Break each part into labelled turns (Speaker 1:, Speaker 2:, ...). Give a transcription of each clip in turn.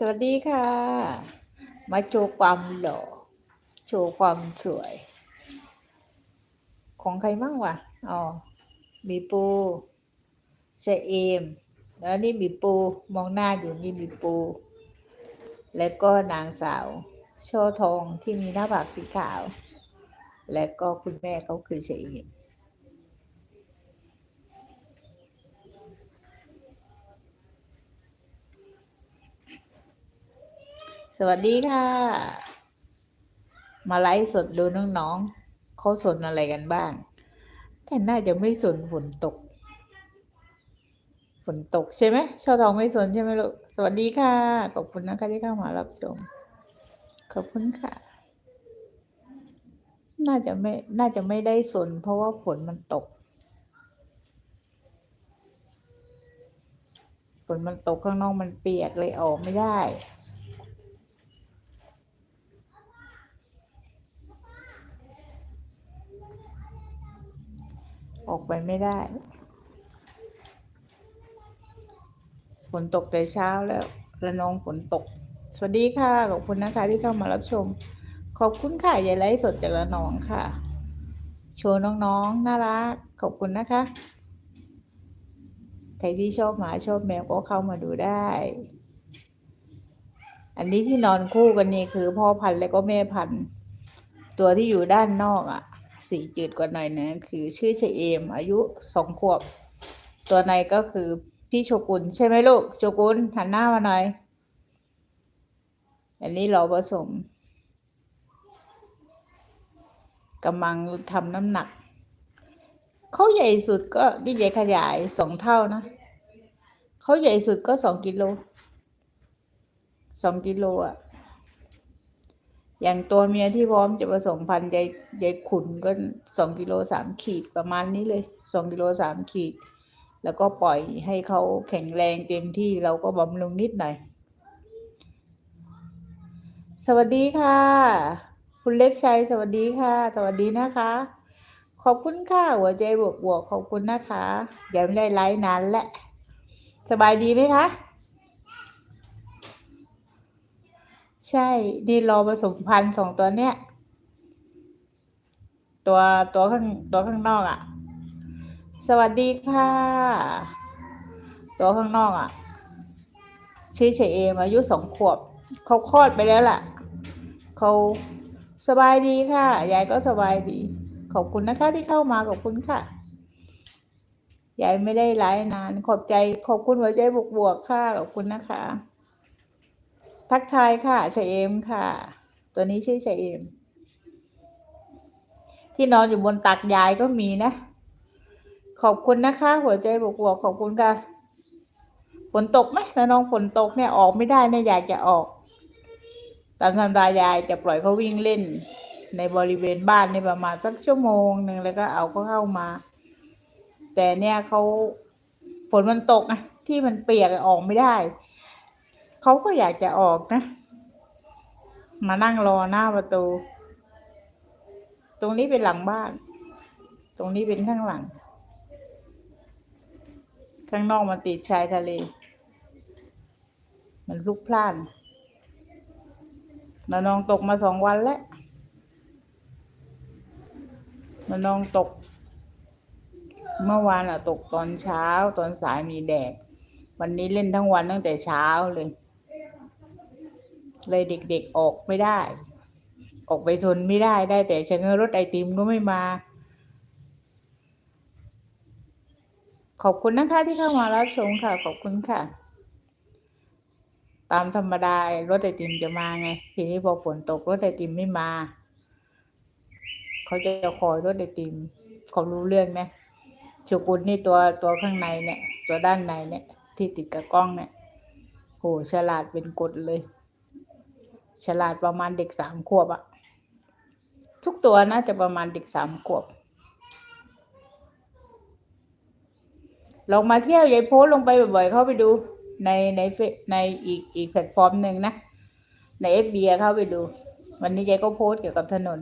Speaker 1: สวัสดีค่ะ มาโชว์ความหล่อ โชว์ความสวย ของใครบ้างวะอ๋อมีปูเชเอม แล้วนี่มีปูมองหน้าอยู่นี่มีปู และก็นางสาวช่อทองที่มีหน้าผากสีขาว และก็คุณแม่เขาคือเชเอม สวัสดีค่ะ มาไลฟ์สดดูน้องๆเขาสนอะไรกันบ้าง แต่น่าจะไม่สนฝนตก ฝนตกใช่ไหมชาวทองไม่สนใช่ไหมลูก สวัสดีค่ะ ขอบคุณนะคะที่เข้ามารับชม ขอบคุณค่ะ น่าจะไม่ น่าจะไม่ได้สน เพราะว่าฝนมันตก ฝนมันตกข้างนอกมันเปียกเลยออกไม่ได้ ออกไปไม่ได้ ฝนตกแต่เช้าแล้วระนองฝนตก สวัสดีค่ะ ขอบคุณนะคะที่เข้ามารับชม ขอบคุณค่ะยายไลฟ์สดจากระนองค่ะ โชว์น้องๆน่ารัก ขอบคุณนะคะ ใครที่ชอบหมาชอบแมวก็เข้ามาดูได้ อันนี้ที่นอนคู่กันนี่คือพ่อพันธุ์และก็แม่พันธุ์ ตัวที่อยู่ด้านนอกอะ สีจืดกว่าหน่อยนะคือชื่อเชเอม อายุสองขวบ ตัวในก็คือพี่โชกุนใช่ไหมลูกโชกุนหันหน้ามาหน่อย อันนี้เราผสมกำลังทำน้ำหนัก เขาใหญ่สุดก็นี่ใหญ่ขยายสองเท่านะ เขาใหญ่สุดก็สองกิโลสองกิโลอะ อย่างตัวเมียที่พร้อมจะผสมพันธุ์ยายยายขุนก็สองกิโลสามขีดประมาณนี้เลยสองกิโลสามขีด แล้วก็ปล่อยให้เขาแข็งแรงเต็มที่เราก็บำรุงนิดหน่อย สวัสดีค่ะ คุณเล็กชัยสวัสดีค่ะ สวัสดีนะคะ ขอบคุณค่ะหัวใจบวกบวกขอบคุณนะคะเดี๋ยวไม่ได้ไลฟ์นานและ สบายดีไหมคะ ใช่นี่รอผสมพันธุ์สองตัวเนี้ย ตัวตัวข้างตัวข้างนอกอะ่ะ สวัสดีค่ะ ตัวข้างนอกอะ่ะชื่อเฉเอมอายุสองขวบเขาคลอดไปแล้วล่ะเขาสบายดีค่ะยายก็สบายดี ขอบคุณนะคะที่เข้ามาขอบคุณค่ะยายไม่ได้ไลฟ์นาน ขอบใจ ขอบคุณหัวใจบวกๆค่ะขอบคุณนะคะ ทักทายค่ะเฉเอมค่ะ ตัวนี้ชื่อเฉเอม ที่นอนอยู่บนตักยายก็มีนะ ขอบคุณนะคะ หัวใจบวกๆขอบคุณค่ะฝนตกไหมน้องฝนตกเนี่ยออกไม่ได้เนี่ยอยากจะออก ตามธรรมดายายจะปล่อยเขาวิ่งเล่น ในบริเวณบ้านในประมาณสักชั่วโมงหนึ่งแล้วก็เอาเขาเข้ามา แต่เนี่ยเขาฝนมันตกนะที่มันเปียกออกไม่ได้ เขาก็อยากจะออกนะ มานั่งรอหน้าประตู ตรงนี้เป็นหลังบ้าน ตรงนี้เป็นข้างหลัง ข้างนอกมันติดชายทะเล มันลุกพล่านมานองตกมาสองวันแล้วมานองตก เมื่อวานอะตกตอนเช้าตอนสายมีแดดวันนี้เล่นทั้งวันตั้งแต่เช้าเลย เลยเด็กๆออกไม่ได้ ออกไปชนไม่ได้ได้ แต่ชะเง้อรถไอติมก็ไม่มา ขอบคุณนะคะที่เข้ามารับชมค่ะ ขอบคุณค่ะ ตามธรรมดารถไอติมจะมาไง ทีนี้พอฝนตกรถไอติมไม่มา เขาจะคอยรถไอติมเขารู้เรื่องนะโชกุนนี่ตัวตัวข้างในเนี่ย ตัวด้านในเนี่ย ที่ติดกับกล้องเนี่ยโหฉลาดเป็นกฎเลย ฉลาดประมาณเด็กสามขวบอะทุกตัวน่าจะประมาณเด็กสามขวบลองมาเที่ยวยายโพสลงไปบ่อยๆเข้าไปดูในในในอีกอีกแพลตฟอร์มหนึ่งนะ ในเอฟบีเข้าไปดู วันนี้ยายก็โพสเกี่ยวกับถนน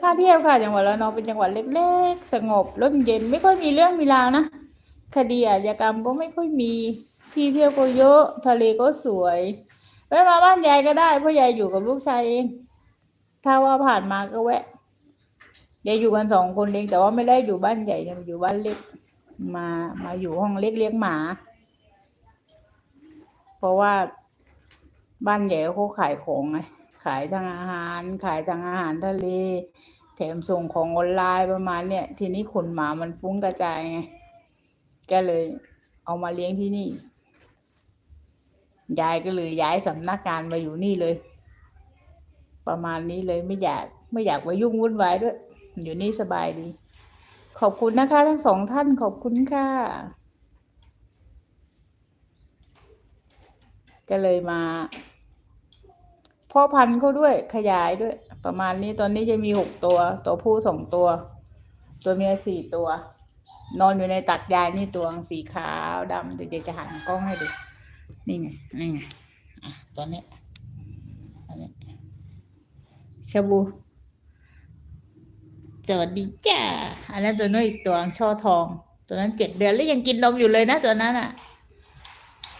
Speaker 1: ท่าเที่ยวค่ะจังหวัดระนองเป็นจังหวัดเล็กๆ สงบร่มเย็นไม่ค่อยมีเรื่องมีราวนะคดีอาชญากรรมก็ไม่ค่อยมีที่เที่ยวก็เยอะ ทะเลก็สวย แวะมาบ้านยายก็ได้เพราะยายอยู่กับลูกชายเอง ถ้าว่าผ่านมาก็แวะยายอยู่กันสองคนเองแต่ว่าไม่ได้อยู่บ้านใหญ่เนี่ยอยู่บ้านเล็ก มามาอยู่ห้องเล็กเลี้ยงหมา เพราะว่าบ้านใหญ่เขาขายของไงขายทางอาหาร ขายทางอาหารทะเลแถมส่งของออนไลน์ประมาณเนี่ยทีนี้ขนหมามันฟุ้งกระจายไงก็เลยเอามาเลี้ยงที่นี่ ยายก็เลยย้ายสำนักงานมาอยู่นี่เลย ประมาณนี้เลยไม่อยากไม่อยากมายุ่งวุ่นวายด้วย อยู่นี่สบายดี ขอบคุณนะคะ ทั้งสองท่านขอบคุณค่ะ ก็เลยมาพ่อพันธุ์เขาด้วยขยายด้วย ประมาณนี้ตอนนี้จะมีหกตัว ตัวผู้สองตัว ตัวเมียสี่ตัว นอนอยู่ในตักยายนี่ตัวสีขาวดำเดี๋ยวจะหันกล้องให้ดู นี่ไงนี่ไงอะตัวเนี้ยอันเนี้ยชาบูสวัสดีจ้าอันนั้นตัวนู้นอีกตัวช่อทอง ตัวนั้นเจ็ดเดือนแล้วยังกินนมอยู่เลยนะตัวนั้นอะ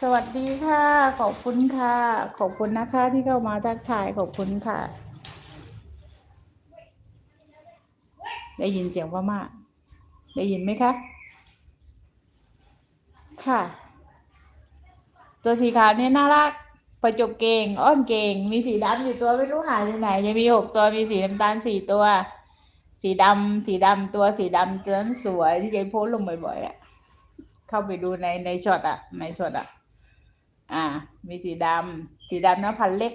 Speaker 1: สวัสดีค่ะ ขอบคุณค่ะ ขอบคุณนะคะ ที่เข้ามาทักทายขอบคุณค่ะ ได้ยินเสียงพม่าได้ยินไหมคะ ค่ะ ตัวสีขาวนี่น่ารักประจบเก่งอ้อนเก่ง มีสีดำอยู่ตัวไม่รู้หายไปไหนยังมีหกตัวมีสีน้ำตาลสี่ตัว สีดำสีดำตัวสีดำตัวนั้นสวยที่ยายโพสลงบ่อยๆอะเข้าไปดูในในช็อตอะ ในช็อตอะ อ่า มีสีดำสีดำนะพันเล็ก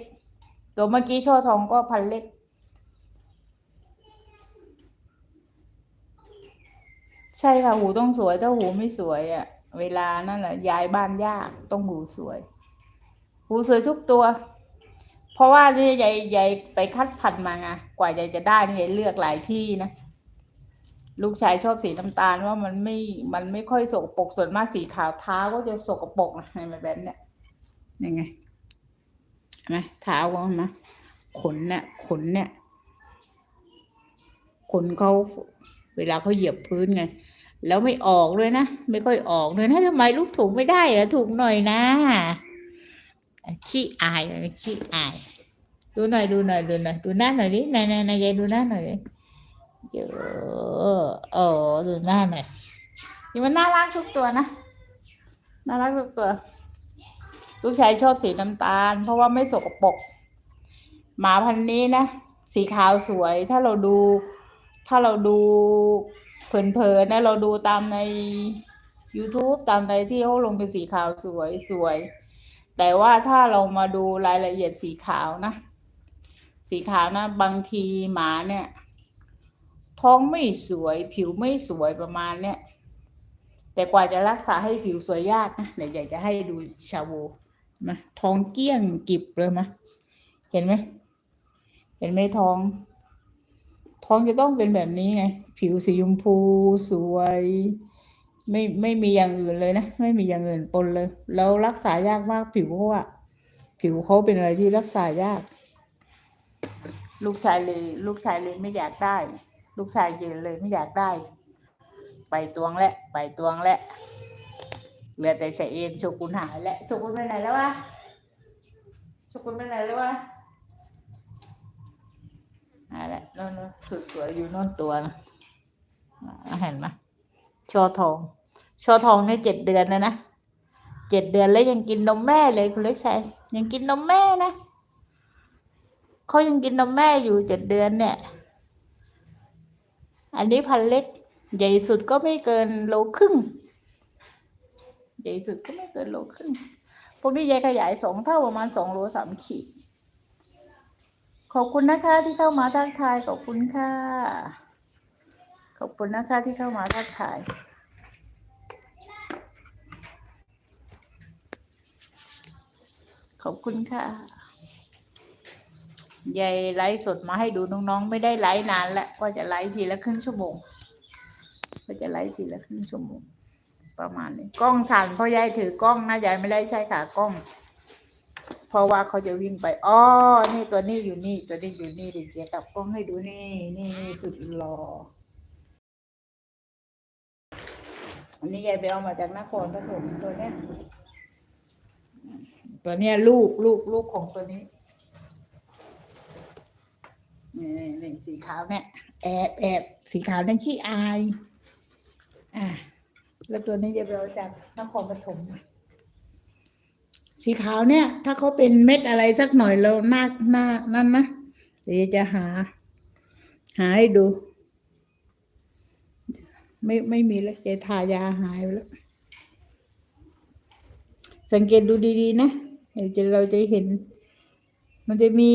Speaker 1: ตัวเมื่อกี้ช่อทองก็พันเล็ก ใช่ค่ะหูต้องสวยถ้าหูไม่สวยอะ เวลานั่นแหละย้ายบ้านยากต้องหูสวย หูสวยทุกตัว เพราะว่านี่ยายยายไปคัดพันมาไงกว่ายายจะได้นี่ยายเลือกหลายที่นะลูกชายชอบสีน้ำตาลว่ามันไม่ มันไม่ค่อยสกปรกส่วนมากสีขาวเท้าก็จะสกปรกนะในแบบเนี้ยยังไงเห็นไหมเท้าก็เห็นไหมขนเนี่ยขนเนี่ยขนเขาเวลาเขาเหยียบพื้นไง แล้วไม่ออกเลยนะ ไม่ค่อยออกเลยนะทำไมลูกถูกไม่ได้เหรอถูกหน่อยนะขี้อายขี้อาย ดูหน่อยดูหน่อยดูหน่อยดูหน้าหน่อยดินายนายนายยายดูหน้าหน่อยดิเยอะเออดูหน้าหน่อยนี่มันน่ารักทุกตัวนะน่ารักทุกตัว ลูกชายชอบสีน้ำตาล เพราะว่าไม่สกปรกหมาพันนี้นะสีขาวสวยถ้าเราดู ถ้าเราดู เพลินๆนะเราดูตามใน YouTube ตามในที่เขาลงเป็นสีขาวสวยสวย แต่ว่าถ้าเรามาดูรายละเอียดสีขาวนะ สีขาวนะ บางทีหมาเนี่ย ท้องไม่สวยผิวไม่สวยประมาณเนี้ยแต่กว่าจะรักษาให้ผิวสวยยากนะเดี๋ยวอยากจะให้ดูชาโวมาท้องเกี้ยงกิบเลยมะเห็นไหมเห็นไหมท้อง ท้องจะต้องเป็นแบบนี้ไง ผิวสีชมพูสวย ไม่ไม่มีอย่างอื่นเลยนะ ไม่มีอย่างอื่นปนเลย แล้วรักษายากมากผิวเขาอะผิวเขาเป็นอะไรที่รักษายาก ลูกชายเลยลูกชายเลยไม่อยากได้ ลูกชายเย็นเลยไม่อยากได้ ไปตวงและไปตวงและเหลือแต่ใส่เอ็นโชกุนหายแล้วโชกุนไปไหนแล้ววะโชกุนไปไหนแล้ววะ หายแล้วโน่นโน่นสุดสวยอยู่โน่นตัวนะเห็นไหมชอทอง ชอทองเนี่ยเจ็ดเดือนแล้วนะเจ็ดเดือนแล้วยังกินนมแม่เลยคุณเล็กชัยยังกินนมแม่นะเขายังกินนมแม่อยู่เจ็ดเดือนเนี่ย อันนี้พันเล็ก ใหญ่สุดก็ไม่เกินโลครึ่ง ใหญ่สุดก็ไม่เกินโลครึ่ง พวกนี้ยายขยายสองเท่าประมาณสองโลสามขีด ขอบคุณนะคะที่เข้ามาทักทายขอบคุณค่ะ ขอบคุณนะคะที่เข้ามาทักทายขอบคุณค่ะยายไลฟ์สดมาให้ดูน้องๆ ไม่ได้ไลฟ์นานแล้วก็จะไลฟ์ทีละครึ่งชั่วโมงก็จะไลฟ์ทีละครึ่งชั่วโมง ประมาณนี้กล้องสั่นเพราะยายถือกล้องนะยายไม่ได้ใช้ขากล้อง เพราะว่าเขาจะวิ่งไปอ๋อนี่ตัวนี้อยู่นี่ตัวนี้อยู่นี่เดี๋ยวจะกลับกล้องให้ดูนี่นี่นี่สุดหล่ออันนี้ยายไปเอามาจากนครปฐมตัวเนี้ยตัวเนี้ยลูกลูกลูกของตัวนี้นี่นี่นี่สีขาวเนี่ยแอบแอบสีขาวนั่นขี้อาย อะแล้วตัวนี้จะไปเอาจากนครปฐม สีขาวเนี่ย ถ้าเขาเป็นเม็ดอะไรสักหน่อยเราหน้าหน้านั่นนะเดี๋ยวจะหา หาให้ดู ไม่ไม่มีแล้วยายทายาหายไปแล้ว สังเกตดูดีๆนะเดี๋ยวจะเราจะเห็น มันจะมี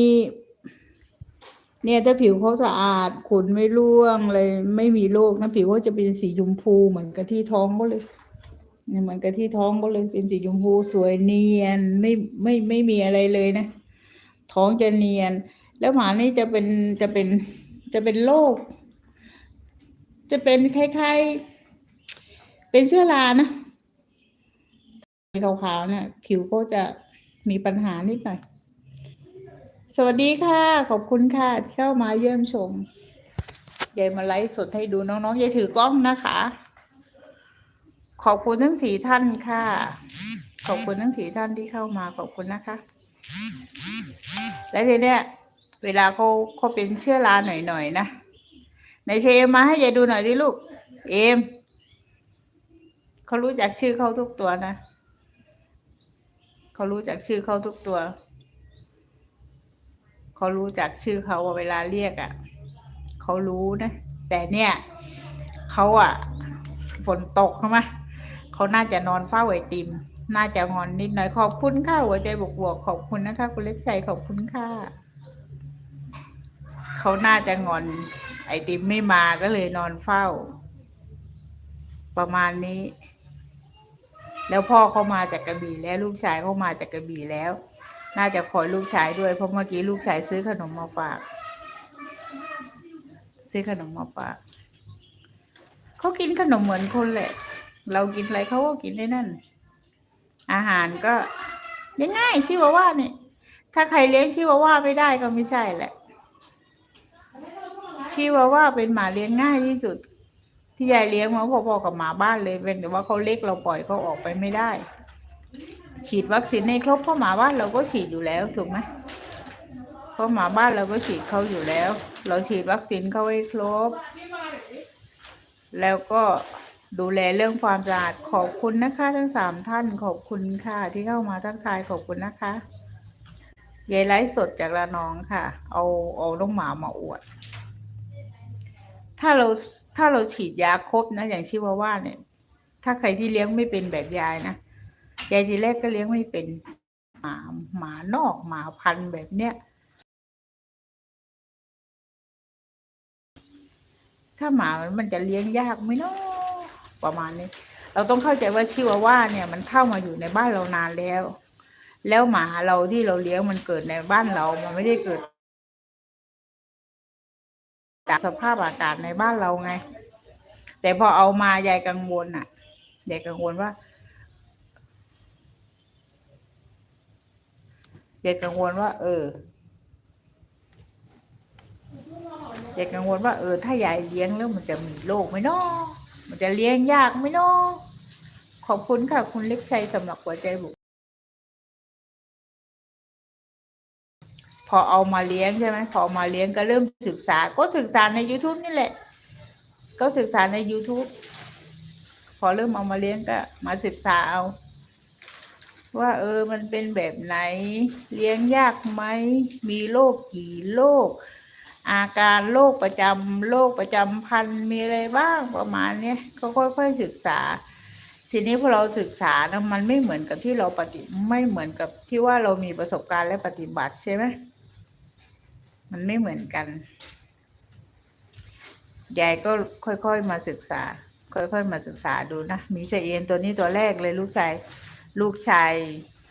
Speaker 1: เนี่ยถ้าผิวเขาสะอาดขนไม่ร่วงเลย ไม่มีโรคนะผิวเขาจะเป็นสีชมพูเหมือนกับที่ท้องเขาเลย เนี่ยเหมือนกับที่ท้องเขาเลยเป็นสีชมพูสวยเนียนไม่ไม่ไม่มีอะไรเลยนะ ท้องจะเนียน แล้วหมานี่จะเป็นจะเป็นจะเป็นโรคจะเป็นคล้ายๆ เป็นเชื้อรานะขาวๆเนี่ยผิวก็จะมีปัญหานิดหน่อย สวัสดีค่ะ ขอบคุณค่ะ ที่เข้ามาเยี่ยมชมยายมาไลฟ์สดให้ดูน้องๆยายถือกล้องนะคะ ขอบคุณทั้งสี่ท่านค่ะ ขอบคุณทั้งสี่ท่านที่เข้ามาขอบคุณนะคะ และทีเนี้ยเวลาเขาเขาเป็นเชื้อราหน่อยๆนะในเชมมาให้ยายดูหน่อยดิลูก เอมเขารู้จักชื่อเขาทุกตัวนะเขารู้จักชื่อเขาทุกตัวเขารู้จักชื่อเขาว่าเวลาเรียกอะ่ะเขารู้นะ แต่เนี่ยเขาอะ่ะฝนตกใช่ไหม เขาน่าจะนอนเฝ้าไอติม น่าจะงอนนิดหน่อยขอบคุณค่ะหัวใจบวกๆขอบคุณนะคะ คุณเล็กชัยขอบคุณค่ะเขาน่าจะงอน ไอติมไม่มาก็เลยนอนเฝ้า ประมาณนี้ แล้วพ่อเขามาจากกระบี่แล้วลูกชายเขามาจากกระบี่แล้ว น่าจะคอลูกชายด้วยเพราะเมื่อกี้ลูกชายซื้อขนมมาฝาก ซื้อขนมมาฝากเขากินขนมเหมือนคนแหละ เรากินอะไรเขาก็กินได้นั่น อาหารก็เลี้ยงง่ายชิวาว่าเนี่ย ถ้าใครเลี้ยงชิวาว่าไม่ได้ก็ไม่ใช่แหละ ชิวาว่าเป็นหมาเลี้ยงง่ายที่สุด ที่ยายเลี้ยงมาพอๆกับหมาบ้านเลยเป็นแต่ว่าเขาเล็กเราปล่อยเขาออกไปไม่ได้ ฉีดวัคซีนให้ครบเพราะหมาบ้านเราก็ฉีดอยู่แล้วถูกไหมเพราะหมาบ้านเราก็ฉีดเขาอยู่แล้ว เราฉีดวัคซีนเขาให้ครบ แล้วก็ ดูแลเรื่องความสะอาดขอบคุณนะคะ ทั้งสามท่านขอบคุณค่ะ ที่เข้ามาทักทายขอบคุณนะคะยายไลฟ์สดจากระนองค่ะ เอาเอาน้องหมามาอวด ถ้าเราถ้าเราฉีดยาครบนะ อย่างชิวาว่าเนี่ย ถ้าใครที่เลี้ยงไม่เป็นแบบยายนะยายทีแรกก็เลี้ยงไม่เป็นหมาหมานอกหมาพันแบบเนี้ยถ้าหมามันจะเลี้ยงยากไหมเนาะ ประมาณนี้ เราต้องเข้าใจว่าชิวาว่าเนี่ยมันเข้ามาอยู่ในบ้านเรานานแล้ว แล้วหมาเราที่เราเลี้ยงมันเกิดในบ้านเรา มันไม่ได้เกิดจากสภาพอากาศในบ้านเราไง แต่พอเอามายายกังวลอะยายกังวลว่ายายกังวลว่า เออยายกังวลว่าเออถ้ายายเลี้ยงแล้วมันจะมีโรคไหมเนาะ มันจะเลี้ยงยากไหมเนาะขอบคุณค่ะ คุณเล็กชัยสำหรับหัวใจบุกพอเอามาเลี้ยงใช่ไหมพอมาเลี้ยงก็เริ่มศึกษา ก็ศึกษาใน youtube นี่แหละ ก็ศึกษาใน youtube พอเริ่มเอามาเลี้ยงก็ มาศึกษาเอา ว่า เออมันเป็นแบบไหน เลี้ยงยากไหม มีโรคกี่โรค อาการโรคประจำโรคประจำพันมีอะไรบ้างประมาณนี้ยก็ค่อยๆศึกษา ทีนี้พอเราศึกษานะมันไม่เหมือนกับที่เราปฏิไม่เหมือนกับที่ว่าเรามีประสบการณ์และปฏิบัติใช่ไหมมันไม่เหมือนกันยายก็ค่อยๆมาศึกษา ค่อยๆมาศึกษาดูนะมีเชเอนตัวนี้ตัวแรกเลยลูกชายลูกชาย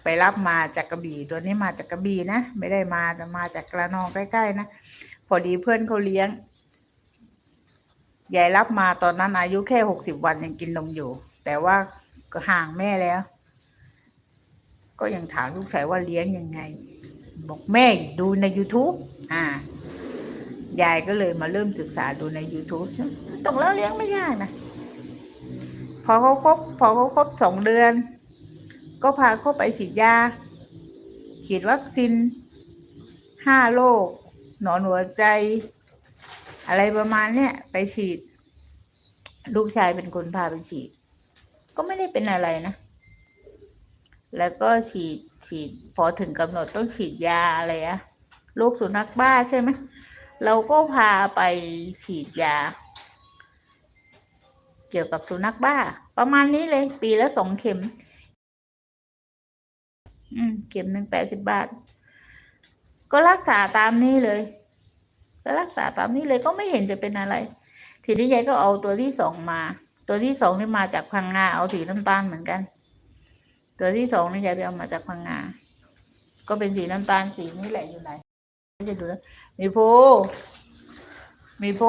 Speaker 1: ไปรับมาจากกระบี่ ตัวนี้มาจากกระบี่นะไม่ได้มาแต่มาจากกระนองใกล้ๆนะ พอดีเพื่อนเขาเลี้ยงยายรับมาตอนนั้นอายุแค่หกสิบวันยังกินนมอยู่ แต่ว่าก็ห่างแม่แล้ว ก็ยังถามลูกชายว่าเลี้ยงยังไง บอกแม่ดูใน youtube อ่ายายก็เลยมาเริ่มศึกษาดูใน youtube ใช่ไหมตกแล้วเลี้ยงไม่ยากนะ พอเขาครบพอเขาครบสองเดือน ก็พาเขาไปฉีดยา ฉีดวัคซีนห้าโรค หนอนหัวใจ อะไรประมาณเนี้ยไปฉีด ลูกชายเป็นคนพาไปฉีด ก็ไม่ได้เป็นอะไรนะ แล้วก็ฉีดฉีด พอถึงกำหนดต้องฉีดยาอะไรอะโรคสุนัขบ้าใช่ไหมเราก็พาไปฉีดยา เกี่ยวกับสุนัขบ้า ประมาณนี้เลย ปีละสองเข็ม อืม เข็มหนึ่งแปดสิบบาท ก็รักษาตามนี้เลย ก็รักษาตามนี้เลยก็ไม่เห็นจะเป็นอะไร ทีนี้ยายก็เอาตัวที่สองมา ตัวที่สองนี่มาจากพังงาเอาสีน้ำตาลเหมือนกัน ตัวที่สองนี่ยายไปเอามาจากพังงา ก็เป็นสีน้ำตาลสีนี่แหละอยู่ไหนจะดูมีโพมีโพ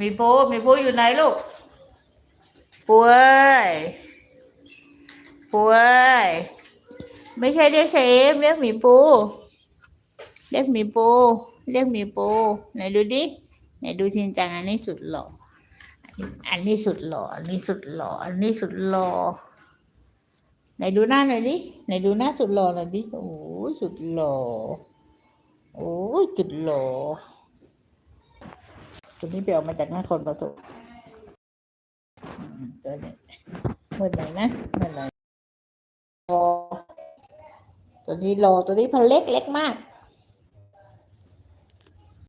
Speaker 1: มีโพมีโพอยู่ไหนลูกป่วยป่วย ไม่ใช่เรียกเชฟเรียกหมีปู เรียกหมีปู เรียกหมีปู ไหนดูดิไหนดูชินจังอันนี้สุดหล่อ อันนี้สุดหล่อ อันนี้สุดหล่อ อันนี้สุดหล่อ ไหนดูหน้าหน่อยดิ ไหนดูหน้าสุดหล่อหน่อยดิ โอ้สุดหล่อ โอ้สุดหล่อ ตัวนี้ไปเอามาจากหน้าครปฐมอืมตัวนี้เมื่อไหร่นะ เมื่อไหร่ ตัวนี้รอตัวนี้พันเล็กเล็กมาก